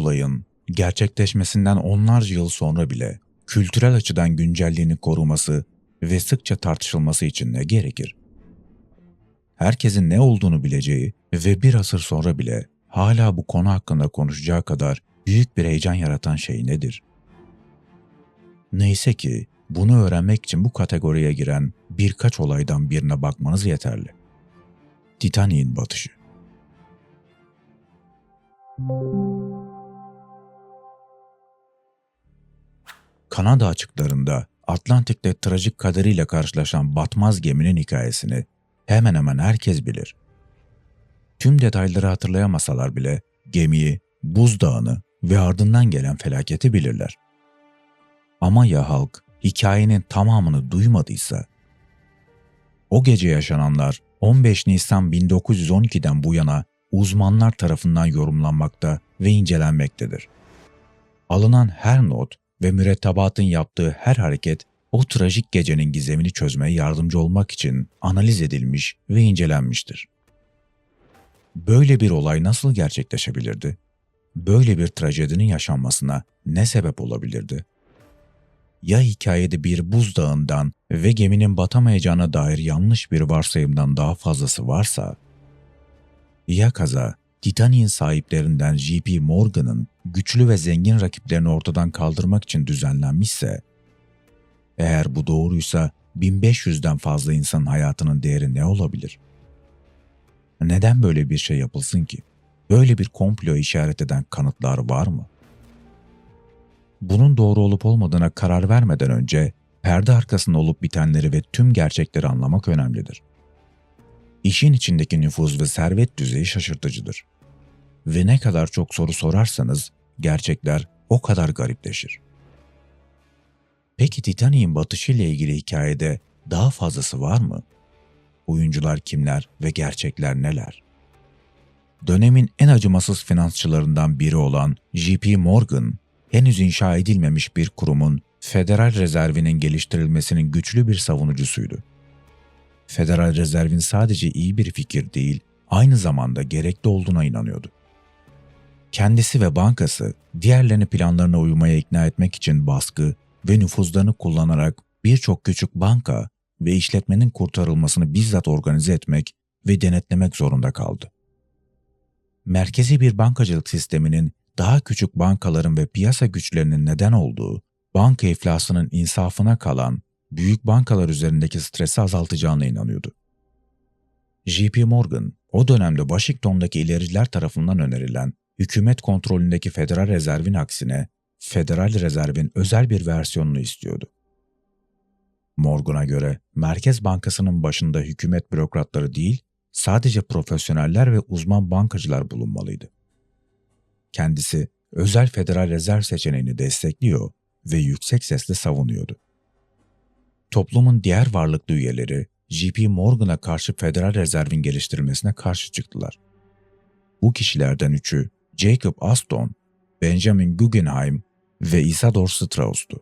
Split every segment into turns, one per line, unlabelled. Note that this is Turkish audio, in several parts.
olayın gerçekleşmesinden onlarca yıl sonra bile kültürel açıdan güncelliğini koruması ve sıkça tartışılması için ne gerekir? Herkesin ne olduğunu bileceği ve bir asır sonra bile hala bu konu hakkında konuşacağı kadar büyük bir heyecan yaratan şey nedir? Neyse ki bunu öğrenmek için bu kategoriye giren birkaç olaydan birine bakmanız yeterli. Titanic'in batışı. Kanada açıklarında Atlantik'te trajik kaderiyle karşılaşan batmaz geminin hikayesini hemen hemen herkes bilir. Tüm detayları hatırlayamasalar bile gemiyi, buzdağını ve ardından gelen felaketi bilirler. Ama ya halk hikayenin tamamını duymadıysa? O gece yaşananlar 15 Nisan 1912'den bu yana uzmanlar tarafından yorumlanmakta ve incelenmektedir. Alınan her not ve mürettebatın yaptığı her hareket o trajik gecenin gizemini çözmeye yardımcı olmak için analiz edilmiş ve incelenmiştir. Böyle bir olay nasıl gerçekleşebilirdi? Böyle bir trajedinin yaşanmasına ne sebep olabilirdi? Ya hikayede bir buzdağından ve geminin batamayacağına dair yanlış bir varsayımdan daha fazlası varsa, ya kaza Titanic'in sahiplerinden J.P. Morgan'ın güçlü ve zengin rakiplerini ortadan kaldırmak için düzenlenmişse, eğer bu doğruysa 1500'den fazla insanın hayatının değeri ne olabilir? Neden böyle bir şey yapılsın ki? Böyle bir komplo işaret eden kanıtlar var mı? Bunun doğru olup olmadığına karar vermeden önce perde arkasında olup bitenleri ve tüm gerçekleri anlamak önemlidir. İşin içindeki nüfuz ve servet düzeyi şaşırtıcıdır. Ve ne kadar çok soru sorarsanız gerçekler o kadar garipleşir. Peki Titanic'in batışı ile ilgili hikayede daha fazlası var mı? Oyuncular kimler ve gerçekler neler? Dönemin en acımasız finansçılarından biri olan JP Morgan, henüz inşa edilmemiş bir kurumun Federal Rezervinin geliştirilmesinin güçlü bir savunucusuydu. Federal Rezervin sadece iyi bir fikir değil, aynı zamanda gerekli olduğuna inanıyordu. Kendisi ve bankası diğerlerini planlarına uymaya ikna etmek için baskı ve nüfuzlarını kullanarak birçok küçük banka ve işletmenin kurtarılmasını bizzat organize etmek ve denetlemek zorunda kaldı. Merkezi bir bankacılık sisteminin daha küçük bankaların ve piyasa güçlerinin neden olduğu, banka iflasının insafına kalan büyük bankalar üzerindeki stresi azaltacağına inanıyordu. JP Morgan, o dönemde Washington'daki ilericiler tarafından önerilen hükümet kontrolündeki Federal Rezervin aksine Federal Rezervin özel bir versiyonunu istiyordu. Morgan'a göre Merkez Bankası'nın başında hükümet bürokratları değil, sadece profesyoneller ve uzman bankacılar bulunmalıydı. Kendisi özel Federal Rezerv seçeneğini destekliyor ve yüksek sesle savunuyordu. Toplumun diğer varlıklı üyeleri JP Morgan'a karşı Federal Rezervin geliştirilmesine karşı çıktılar. Bu kişilerden üçü Jacob Aston, Benjamin Guggenheim ve Isador Strauss'tu.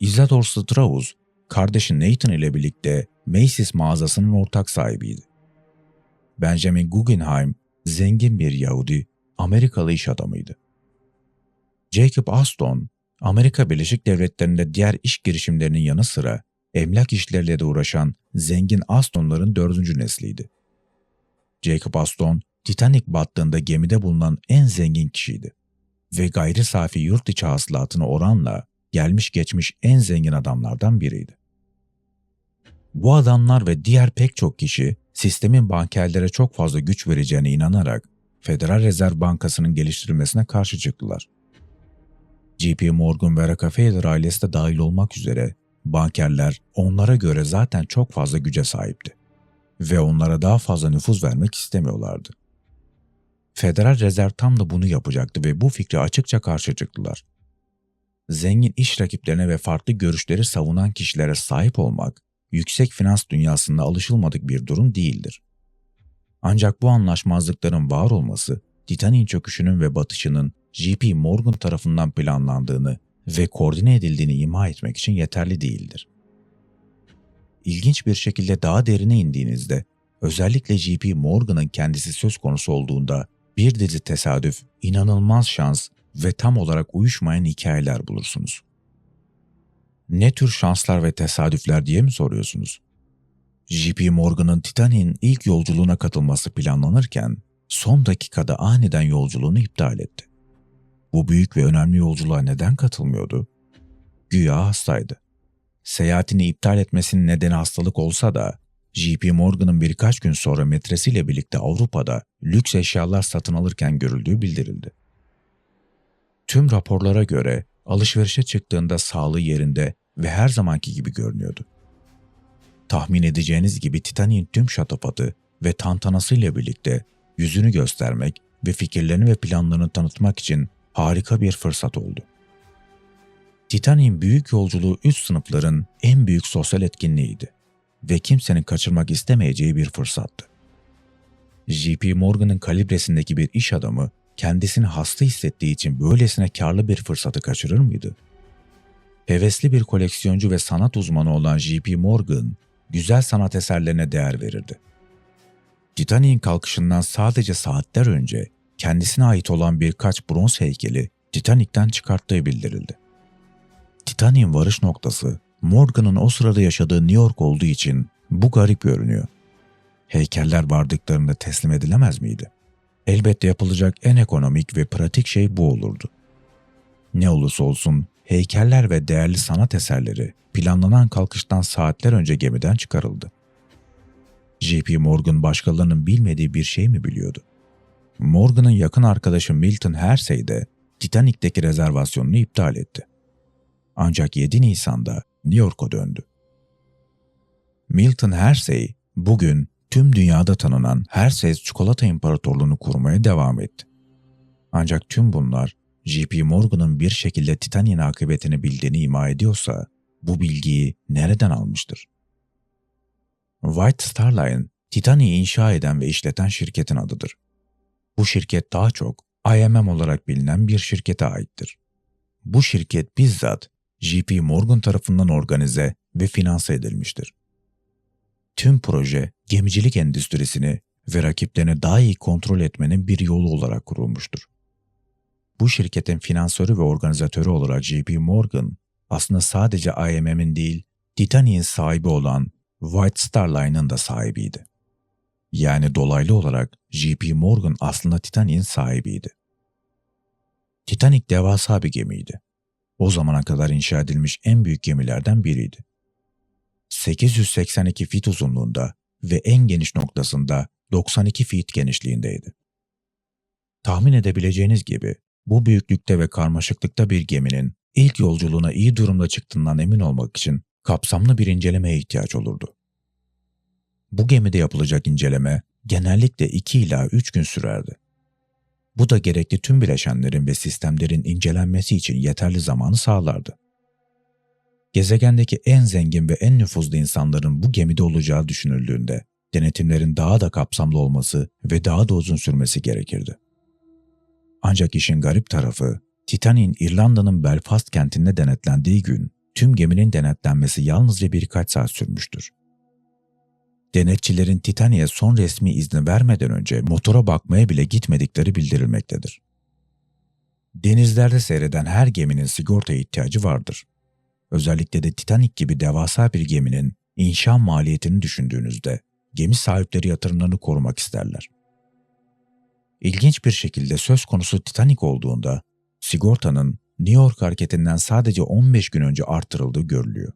Isador Strauss, kardeşi Nathan ile birlikte Macy's mağazasının ortak sahibiydi. Benjamin Guggenheim, zengin bir Yahudi, Amerikalı iş adamıydı. Jacob Aston, Amerika Birleşik Devletleri'nde diğer iş girişimlerinin yanı sıra emlak işleriyle de uğraşan zengin Aston'ların dördüncü nesliydi. Jacob Aston, Titanic battığında gemide bulunan en zengin kişiydi ve gayri safi yurt içi hasılatına oranla gelmiş geçmiş en zengin adamlardan biriydi. Bu adamlar ve diğer pek çok kişi sistemin bankerlere çok fazla güç vereceğine inanarak Federal Rezerv Bankası'nın geliştirilmesine karşı çıktılar. JP Morgan ve Rockefeller ailesi de dahil olmak üzere bankerler onlara göre zaten çok fazla güce sahipti ve onlara daha fazla nüfuz vermek istemiyorlardı. Federal Rezerv tam da bunu yapacaktı ve bu fikre açıkça karşı çıktılar. Zengin iş rakiplerine ve farklı görüşleri savunan kişilere sahip olmak, yüksek finans dünyasında alışılmadık bir durum değildir. Ancak bu anlaşmazlıkların var olması, Titanic'in çöküşünün ve batışının JP Morgan tarafından planlandığını ve koordine edildiğini ima etmek için yeterli değildir. İlginç bir şekilde daha derine indiğinizde, özellikle JP Morgan'ın kendisi söz konusu olduğunda bir dizi tesadüf, inanılmaz şans ve tam olarak uyuşmayan hikayeler bulursunuz. Ne tür şanslar ve tesadüfler diye mi soruyorsunuz? JP Morgan'ın Titanic'in ilk yolculuğuna katılması planlanırken son dakikada aniden yolculuğunu iptal etti. Bu büyük ve önemli yolculuğa neden katılmıyordu? Güya hastaydı. Seyahatini iptal etmesinin nedeni hastalık olsa da JP Morgan'ın birkaç gün sonra metresiyle birlikte Avrupa'da lüks eşyalar satın alırken görüldüğü bildirildi. Tüm raporlara göre alışverişe çıktığında sağlığı yerinde ve her zamanki gibi görünüyordu. Tahmin edeceğiniz gibi Titanic'in tüm şatafatı ve tantanasıyla birlikte yüzünü göstermek ve fikirlerini ve planlarını tanıtmak için harika bir fırsat oldu. Titanic'in büyük yolculuğu üst sınıfların en büyük sosyal etkinliğiydi ve kimsenin kaçırmak istemeyeceği bir fırsattı. JP Morgan'ın kalibresindeki bir iş adamı kendisini hasta hissettiği için böylesine karlı bir fırsatı kaçırır mıydı? Hevesli bir koleksiyoncu ve sanat uzmanı olan JP Morgan, güzel sanat eserlerine değer verirdi. Titanic'in kalkışından sadece saatler önce kendisine ait olan birkaç bronz heykeli Titanic'ten çıkarttığı bildirildi. Titanic'in varış noktası Morgan'ın o sırada yaşadığı New York olduğu için bu garip görünüyor. Heykeller vardıklarında teslim edilemez miydi? Elbette yapılacak en ekonomik ve pratik şey bu olurdu. Ne olursa olsun heykeller ve değerli sanat eserleri planlanan kalkıştan saatler önce gemiden çıkarıldı. JP Morgan başkalarının bilmediği bir şey mi biliyordu? Morgan'ın yakın arkadaşı Milton Hersey de Titanic'teki rezervasyonunu iptal etti. Ancak 7 Nisan'da New York'a döndü. Milton Hersey bugün tüm dünyada tanınan Hershey's çikolata imparatorluğunu kurmaya devam etti. Ancak tüm bunlar JP Morgan'ın bir şekilde Titanic'in akıbetini bildiğini ima ediyorsa bu bilgiyi nereden almıştır? White Star Line, Titanic'i inşa eden ve işleten şirketin adıdır. Bu şirket daha çok IMM olarak bilinen bir şirkete aittir. Bu şirket bizzat JP Morgan tarafından organize ve finanse edilmiştir. Tüm proje gemicilik endüstrisini ve rakiplerini daha iyi kontrol etmenin bir yolu olarak kurulmuştur. Bu şirketin finansörü ve organizatörü olarak JP Morgan aslında sadece IMM'in değil Titanic'in sahibi olan White Star Line'ın da sahibiydi. Yani dolaylı olarak JP Morgan aslında Titanic'in sahibiydi. Titanic devasa bir gemiydi. O zamana kadar inşa edilmiş en büyük gemilerden biriydi. 882 fit uzunluğunda ve en geniş noktasında 92 fit genişliğindeydi. Tahmin edebileceğiniz gibi bu büyüklükte ve karmaşıklıkta bir geminin ilk yolculuğuna iyi durumda çıktığından emin olmak için kapsamlı bir incelemeye ihtiyaç olurdu. Bu gemide yapılacak inceleme genellikle 2 ila 3 gün sürerdi. Bu da gerekli tüm bileşenlerin ve sistemlerin incelenmesi için yeterli zamanı sağlardı. Gezegendeki en zengin ve en nüfuzlu insanların bu gemide olacağı düşünüldüğünde denetimlerin daha da kapsamlı olması ve daha da uzun sürmesi gerekirdi. Ancak işin garip tarafı, Titanic'in İrlanda'nın Belfast kentinde denetlendiği gün tüm geminin denetlenmesi yalnızca birkaç saat sürmüştür. Denetçilerin Titanic'e son resmi izni vermeden önce motora bakmaya bile gitmedikleri bildirilmektedir. Denizlerde seyreden her geminin sigortaya ihtiyacı vardır. Özellikle de Titanic gibi devasa bir geminin inşa maliyetini düşündüğünüzde gemi sahipleri yatırımlarını korumak isterler. İlginç bir şekilde söz konusu Titanic olduğunda sigortanın New York hareketinden sadece 15 gün önce artırıldığı görülüyor.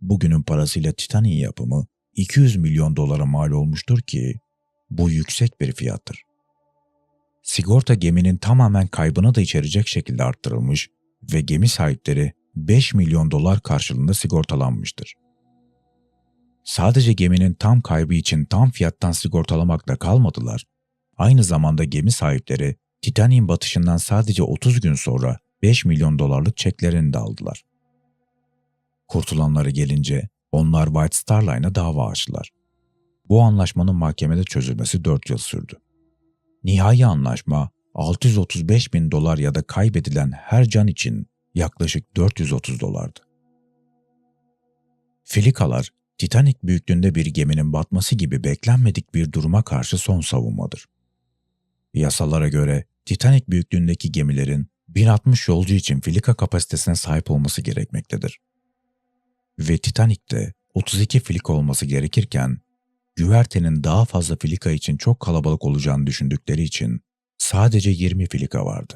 Bugünün parasıyla Titanic yapımı 200 milyon dolara mal olmuştur ki bu yüksek bir fiyattır. Sigorta geminin tamamen kaybını da içerecek şekilde arttırılmış ve gemi sahipleri 5 milyon dolar karşılığında sigortalanmıştır. Sadece geminin tam kaybı için tam fiyattan sigortalamakla kalmadılar, aynı zamanda gemi sahipleri Titanic'in batışından sadece 30 gün sonra 5 milyon dolarlık çeklerini de aldılar. Kurtulanları gelince onlar White Star Line'a dava açtılar. Bu anlaşmanın mahkemede çözülmesi 4 yıl sürdü. Nihai anlaşma 635 bin dolar ya da kaybedilen her can için yaklaşık 430 dolardı. Filikalar, Titanic büyüklüğünde bir geminin batması gibi beklenmedik bir duruma karşı son savunmadır. Yasalara göre Titanic büyüklüğündeki gemilerin 1060 yolcu için filika kapasitesine sahip olması gerekmektedir. Ve Titanic'te 32 filika olması gerekirken güvertenin daha fazla filika için çok kalabalık olacağını düşündükleri için sadece 20 filika vardı.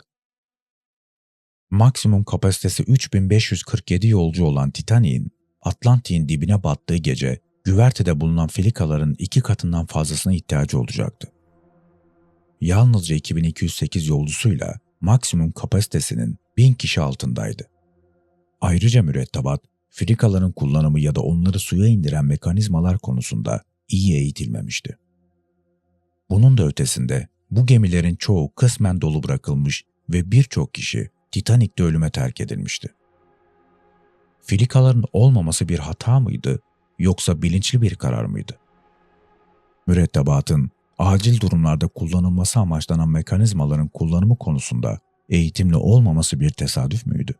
Maksimum kapasitesi 3547 yolcu olan Titanic'in Atlantik'in dibine battığı gece güvertede bulunan filikaların iki katından fazlasına ihtiyacı olacaktı. Yalnızca 2208 yolcusuyla maksimum kapasitesinin 1000 kişi altındaydı. Ayrıca mürettebat, filikaların kullanımı ya da onları suya indiren mekanizmalar konusunda iyi eğitilmemişti. Bunun da ötesinde bu gemilerin çoğu kısmen dolu bırakılmış ve birçok kişi Titanik'te ölüme terk edilmişti. Filikaların olmaması bir hata mıydı yoksa bilinçli bir karar mıydı? Mürettebatın acil durumlarda kullanılması amaçlanan mekanizmaların kullanımı konusunda eğitimli olmaması bir tesadüf müydü?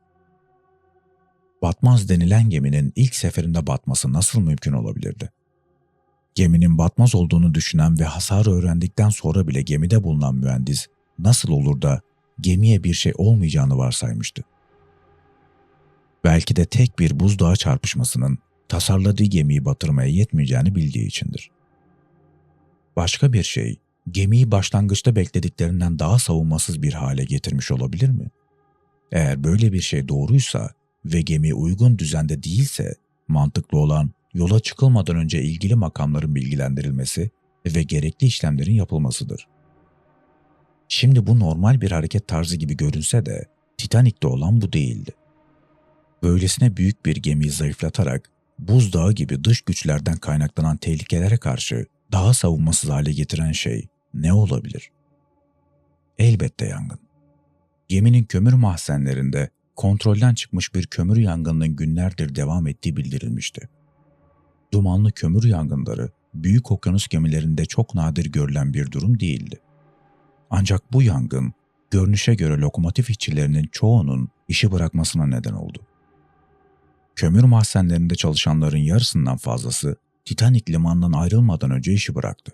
Batmaz denilen geminin ilk seferinde batması nasıl mümkün olabilirdi? Geminin batmaz olduğunu düşünen ve hasarı öğrendikten sonra bile gemide bulunan mühendis nasıl olur da gemiye bir şey olmayacağını varsaymıştı. Belki de tek bir buzdağı çarpışmasının tasarladığı gemiyi batırmaya yetmeyeceğini bildiği içindir. Başka bir şey, gemiyi başlangıçta beklediklerinden daha savunmasız bir hale getirmiş olabilir mi? Eğer böyle bir şey doğruysa ve gemi uygun düzende değilse, mantıklı olan yola çıkılmadan önce ilgili makamların bilgilendirilmesi ve gerekli işlemlerin yapılmasıdır. Şimdi bu normal bir hareket tarzı gibi görünse de Titanik'te olan bu değildi. Böylesine büyük bir gemiyi zayıflatarak buzdağı gibi dış güçlerden kaynaklanan tehlikelere karşı daha savunmasız hale getiren şey ne olabilir? Elbette yangın. Geminin kömür mahzenlerinde kontrolden çıkmış bir kömür yangınının günlerdir devam ettiği bildirilmişti. Dumanlı kömür yangınları büyük okyanus gemilerinde çok nadir görülen bir durum değildi. Ancak bu yangın görünüşe göre lokomotif işçilerinin çoğunun işi bırakmasına neden oldu. Kömür mahzenlerinde çalışanların yarısından fazlası Titanic limanından ayrılmadan önce işi bıraktı.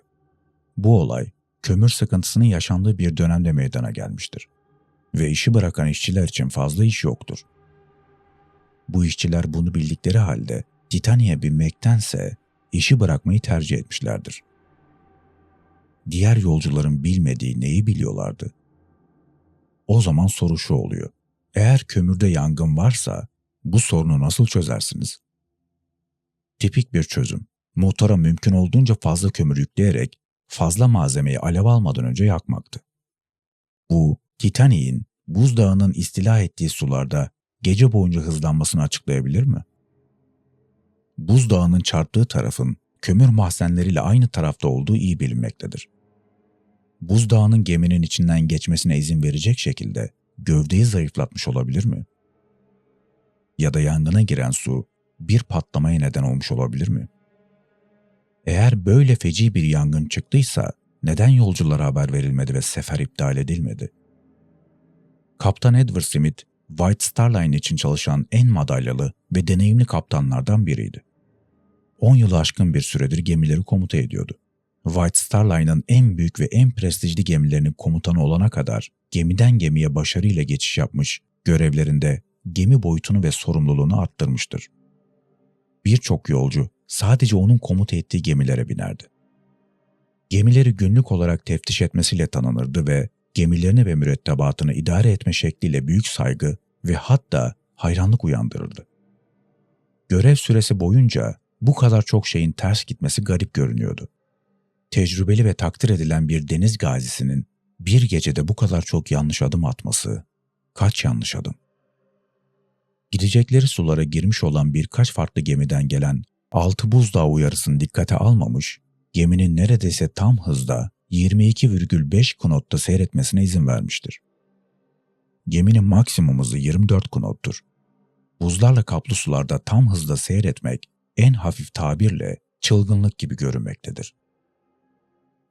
Bu olay kömür sıkıntısının yaşandığı bir dönemde meydana gelmiştir. Ve işi bırakan işçiler için fazla iş yoktur. Bu işçiler bunu bildikleri halde Titanic'e binmektense işi bırakmayı tercih etmişlerdir. Diğer yolcuların bilmediği neyi biliyorlardı? O zaman soru şu oluyor. Eğer kömürde yangın varsa bu sorunu nasıl çözersiniz? Tipik bir çözüm. Motora mümkün olduğunca fazla kömür yükleyerek fazla malzemeyi alev almadan önce yakmaktı. Bu, Titanic'in buzdağının istila ettiği sularda gece boyunca hızlanmasını açıklayabilir mi? Buzdağının çarptığı tarafın kömür mahzenleriyle aynı tarafta olduğu iyi bilinmektedir. Buzdağının geminin içinden geçmesine izin verecek şekilde gövdeyi zayıflatmış olabilir mi? Ya da yangına giren su bir patlamaya neden olmuş olabilir mi? Eğer böyle feci bir yangın çıktıysa neden yolculara haber verilmedi ve sefer iptal edilmedi? Kaptan Edward Smith, White Star Line için çalışan en madalyalı ve deneyimli kaptanlardan biriydi. 10 yılı aşkın bir süredir gemileri komuta ediyordu. White Star Line'ın en büyük ve en prestijli gemilerinin komutanı olana kadar gemiden gemiye başarıyla geçiş yapmış, görevlerinde gemi boyutunu ve sorumluluğunu arttırmıştır. Birçok yolcu sadece onun komuta ettiği gemilere binerdi. Gemileri günlük olarak teftiş etmesiyle tanınırdı ve gemilerini ve mürettebatını idare etme şekliyle büyük saygı ve hatta hayranlık uyandırırdı. Görev süresi boyunca bu kadar çok şeyin ters gitmesi garip görünüyordu. Tecrübeli ve takdir edilen bir deniz gazisinin bir gecede bu kadar çok yanlış adım atması, kaç yanlış adım? Gidecekleri sulara girmiş olan birkaç farklı gemiden gelen altı buzdağı uyarısını dikkate almamış, geminin neredeyse tam hızda 22,5 knotta seyretmesine izin vermiştir. Geminin maksimum hızı 24 knottur. Buzlarla kaplı sularda tam hızda seyretmek en hafif tabirle çılgınlık gibi görünmektedir.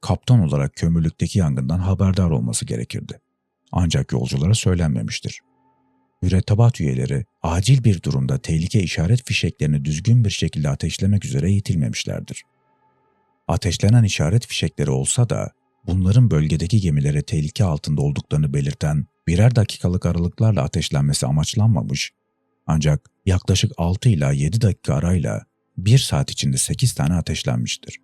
Kaptan olarak kömürlükteki yangından haberdar olması gerekirdi. Ancak yolculara söylenmemiştir mürettebat üyeleri acil bir durumda tehlike işaret fişeklerini düzgün bir şekilde ateşlemek üzere eğitilmemişlerdir. Ateşlenen işaret fişekleri olsa da bunların bölgedeki gemilere tehlike altında olduklarını belirten birer dakikalık aralıklarla ateşlenmesi amaçlanmamış ancak yaklaşık 6 ila 7 dakika arayla 1 saat içinde 8 tane ateşlenmiştir.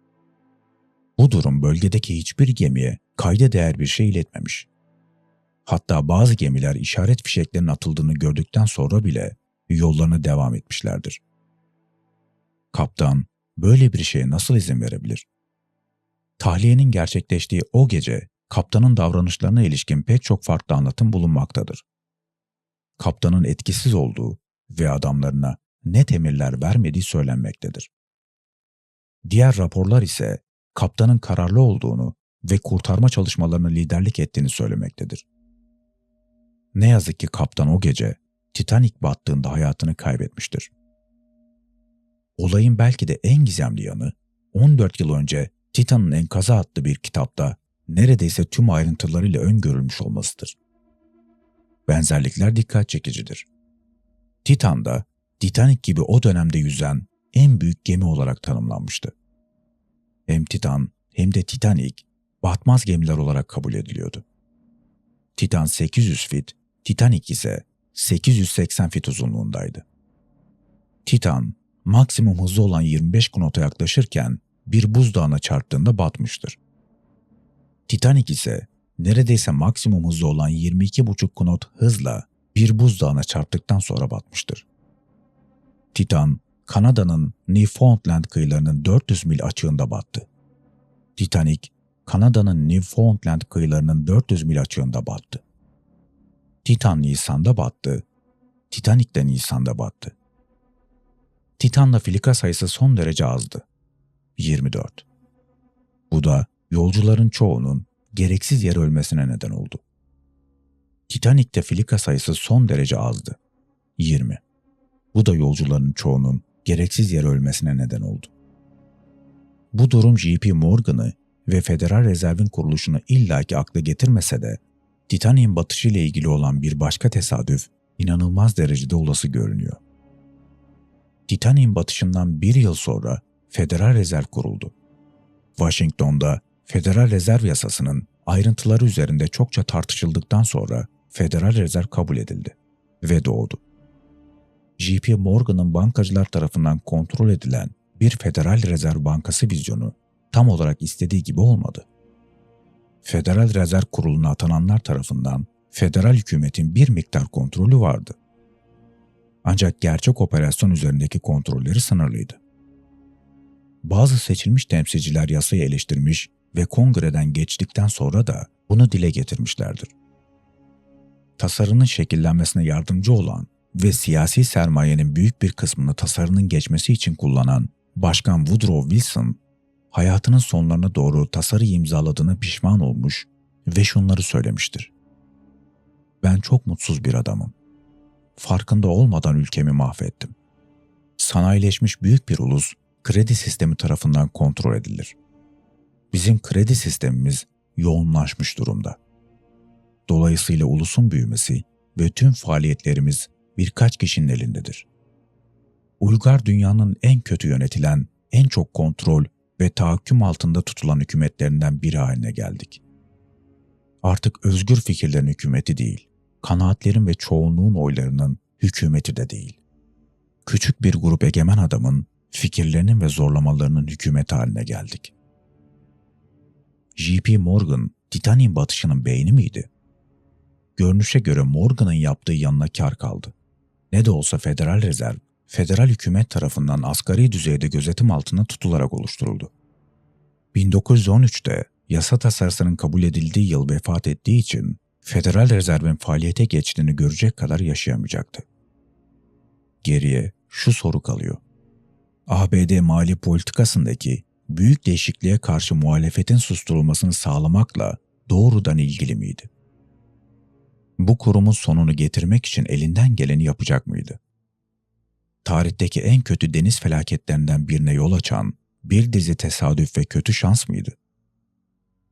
Bu durum bölgedeki hiçbir gemiye kayda değer bir şey iletmemiş. Hatta bazı gemiler işaret fişeklerinin atıldığını gördükten sonra bile yollarına devam etmişlerdir. Kaptan böyle bir şeye nasıl izin verebilir? Tahliyenin gerçekleştiği o gece kaptanın davranışlarına ilişkin pek çok farklı anlatım bulunmaktadır. Kaptanın etkisiz olduğu ve adamlarına net emirler vermediği söylenmektedir. Diğer raporlar ise kaptanın kararlı olduğunu ve kurtarma çalışmalarına liderlik ettiğini söylemektedir. Ne yazık ki kaptan o gece Titanic battığında hayatını kaybetmiştir. Olayın belki de en gizemli yanı 14 yıl önce Titan'ın Enkazı adlı bir kitapta neredeyse tüm ayrıntılarıyla öngörülmüş olmasıdır. Benzerlikler dikkat çekicidir. Titan'da Titanic gibi o dönemde yüzen en büyük gemi olarak tanımlanmıştı. Hem Titan hem de Titanic batmaz gemiler olarak kabul ediliyordu. Titan 800 fit, Titanic ise 880 fit uzunluğundaydı. Titan, maksimum hızı olan 25 knota yaklaşırken bir buzdağına çarptığında batmıştır. Titanic ise neredeyse maksimum hızı olan 22,5 knot hızla bir buzdağına çarptıktan sonra batmıştır. Titan, Kanada'nın Newfoundland kıyılarının 400 mil açığında battı. Titanic, Kanada'nın Newfoundland kıyılarının 400 mil açığında battı. Titan Nisan'da battı, Titanic de Nisan'da battı. Titan'la filika sayısı son derece azdı. 24. Bu da yolcuların çoğunun gereksiz yere ölmesine neden oldu. Titanic'te filika sayısı son derece azdı. 20. Bu da yolcuların çoğunun gereksiz yere ölmesine neden oldu. Bu durum JP Morgan'ı ve Federal Rezerv'in kuruluşunu illaki akla getirmese de Titanic'in batışı ile ilgili olan bir başka tesadüf inanılmaz derecede olası görünüyor. Titanic'in batışından bir yıl sonra Federal Rezerv kuruldu. Washington'da Federal Rezerv Yasası'nın ayrıntıları üzerinde çokça tartışıldıktan sonra Federal Rezerv kabul edildi ve doğdu. JP Morgan'ın bankacılar tarafından kontrol edilen bir Federal Rezerv Bankası vizyonu tam olarak istediği gibi olmadı. Federal Rezerv Kurulu'na atananlar tarafından federal hükümetin bir miktar kontrolü vardı. Ancak gerçek operasyon üzerindeki kontrolleri sınırlıydı. Bazı seçilmiş temsilciler yasayı eleştirmiş ve kongreden geçtikten sonra da bunu dile getirmişlerdir. Tasarının şekillenmesine yardımcı olan ve siyasi sermayenin büyük bir kısmını tasarının geçmesi için kullanan Başkan Woodrow Wilson, hayatının sonlarına doğru tasarıyı imzaladığını pişman olmuş ve şunları söylemiştir. Ben çok mutsuz bir adamım. Farkında olmadan ülkemi mahvettim. Sanayileşmiş büyük bir ulus kredi sistemi tarafından kontrol edilir. Bizim kredi sistemimiz yoğunlaşmış durumda. Dolayısıyla ulusun büyümesi ve tüm faaliyetlerimiz birkaç kişinin elindedir. Uygar dünyanın en kötü yönetilen, en çok kontrol ve tahakküm altında tutulan hükümetlerinden biri haline geldik. Artık özgür fikirlerin hükümeti değil, kanaatlerin ve çoğunluğun oylarının hükümeti de değil. Küçük bir grup egemen adamın fikirlerinin ve zorlamalarının hükümeti haline geldik. J.P. Morgan, Titanic'in batışının beyni miydi? Görünüşe göre Morgan'ın yaptığı yanına kar kaldı. Ne de olsa Federal Rezerv, federal hükümet tarafından asgari düzeyde gözetim altında tutularak oluşturuldu. 1913'te yasa tasarısının kabul edildiği yıl vefat ettiği için Federal Rezerv'in faaliyete geçtiğini görecek kadar yaşayamayacaktı. Geriye şu soru kalıyor. ABD mali politikasındaki büyük değişikliğe karşı muhalefetin susturulmasını sağlamakla doğrudan ilgili miydi? Bu kurumun sonunu getirmek için elinden geleni yapacak mıydı? Tarihteki en kötü deniz felaketlerinden birine yol açan bir dizi tesadüf ve kötü şans mıydı?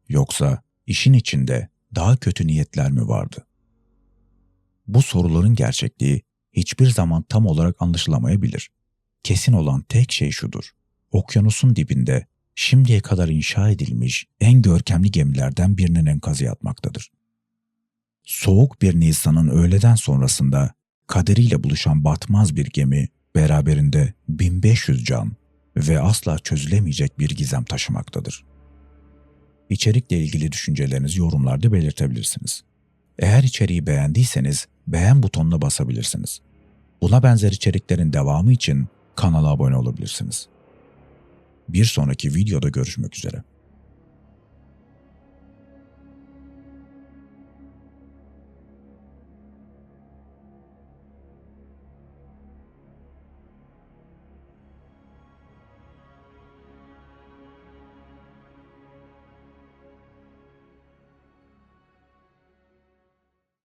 Yoksa işin içinde daha kötü niyetler mi vardı? Bu soruların gerçekliği hiçbir zaman tam olarak anlaşılamayabilir. Kesin olan tek şey şudur. Okyanusun dibinde şimdiye kadar inşa edilmiş en görkemli gemilerden birinin enkazı yatmaktadır. Soğuk bir Nisan'ın öğleden sonrasında kaderiyle buluşan batmaz bir gemi beraberinde 1500 can ve asla çözülemeyecek bir gizem taşımaktadır. İçerikle ilgili düşüncelerinizi yorumlarda belirtebilirsiniz. Eğer içeriği beğendiyseniz beğen butonuna basabilirsiniz. Buna benzer içeriklerin devamı için kanala abone olabilirsiniz. Bir sonraki videoda görüşmek üzere.